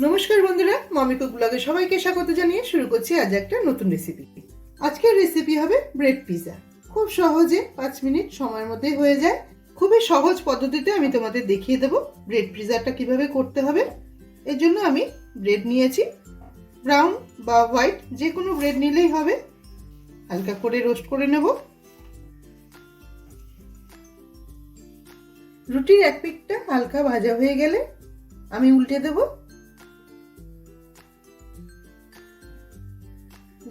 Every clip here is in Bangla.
নমস্কার বন্ধুরা মামি কুক ব্লগে সবাইকে স্বাগত জানিয়ে শুরু করছি আজ একটা নতুন রেসিপি আজকের রেসিপি হবে ব্রেড পিজা খুব সহজে পাঁচ মিনিট সময়ের মধ্যে হয়ে যায়। খুবই সহজ পদ্ধতিতে আমি তোমাদের দেখিয়ে দেবো ব্রেড পিজাটা কীভাবে করতে হবে। এর জন্য আমি ব্রেড নিয়েছি। ব্রাউন বা হোয়াইট যে কোনো ব্রেড নিলেই হবে। হালকা করে রোস্ট করে নেব। রুটির এক পিকটা হালকা ভাজা হয়ে গেলে আমি উল্টে দেবো।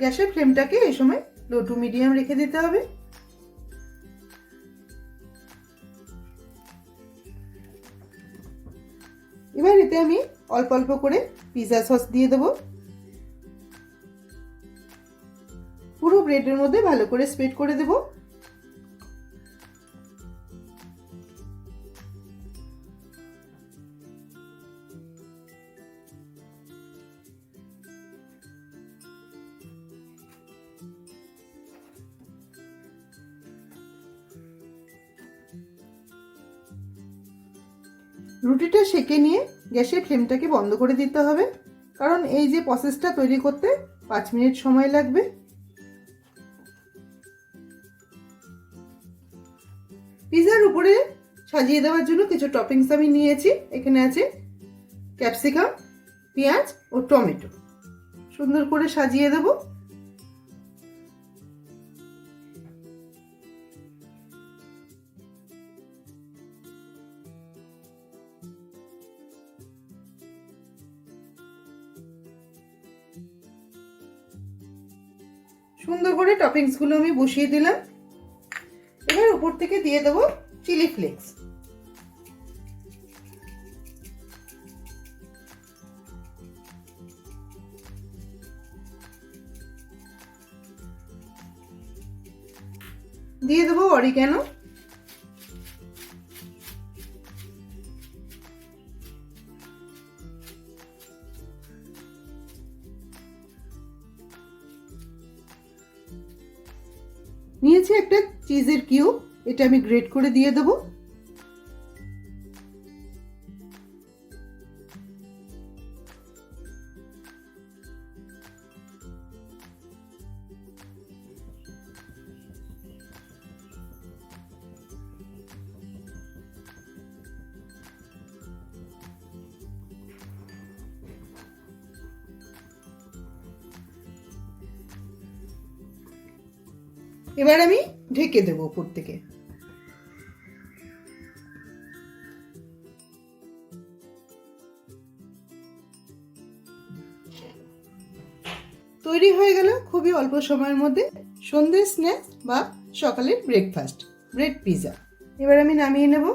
গ্যাসের ফ্লেমটাকে এই সময় লো টু মিডিয়াম রেখে দিতে হবে। এবার এতে আমি অল্প অল্প করে পিৎজা সস দিয়ে দেবো। পুরো ব্রেডের মধ্যে ভালো করে স্প্রেড করে দেবো। রুটিটা সেকে নিয়ে গ্যাসের ফ্লেমটাকে বন্ধ করে দিতে হবে। কারণ এই যে প্রসেসটা তৈরি করতে পাঁচ মিনিট সময় লাগবে। পিজার উপরে সাজিয়ে দেওয়ার জন্য কিছু টপিংস আমি নিয়েছি। এখানে আছে ক্যাপসিকাম পেঁয়াজ ও টমেটো। সুন্দর করে সাজিয়ে দেবো। সুন্দর করে টপিংসগুলো আমি বসিয়ে দিলাম। এবার উপর থেকে দিয়ে দেবো চিলি ফ্লেক্স। দিয়ে দেবো অরিগ্যানো। চিজের কিউব এটা আমি গ্রেড করে দিয়ে দেবো। এবার আমি ঢেকে দেবো উপর থেকে। তৈরি হয়ে গেল খুবই অল্প সময়ের মধ্যে সন্ধ্যের স্ন্যাক্স বা সকালের ব্রেকফাস্ট ব্রেড পিজা এবার আমি নামিয়ে নেব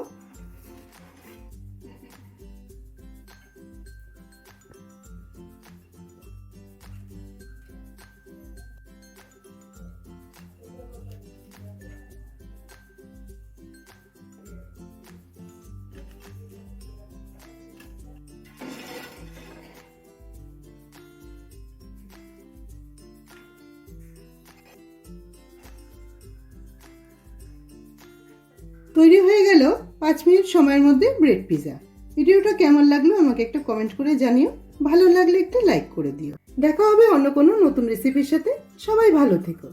তৈরি হয়ে গেল পাঁচ মিনিট সময়ের মধ্যে ব্রেড পিজা। ভিডিওটা কেমন লাগল আমাকে একটা কমেন্ট করে জানিও। ভালো লাগলে একটা লাইক করে দিও। দেখা হবে অন্য কোনো নতুন রেসিপির সাথে। সবাই ভালো থেকো।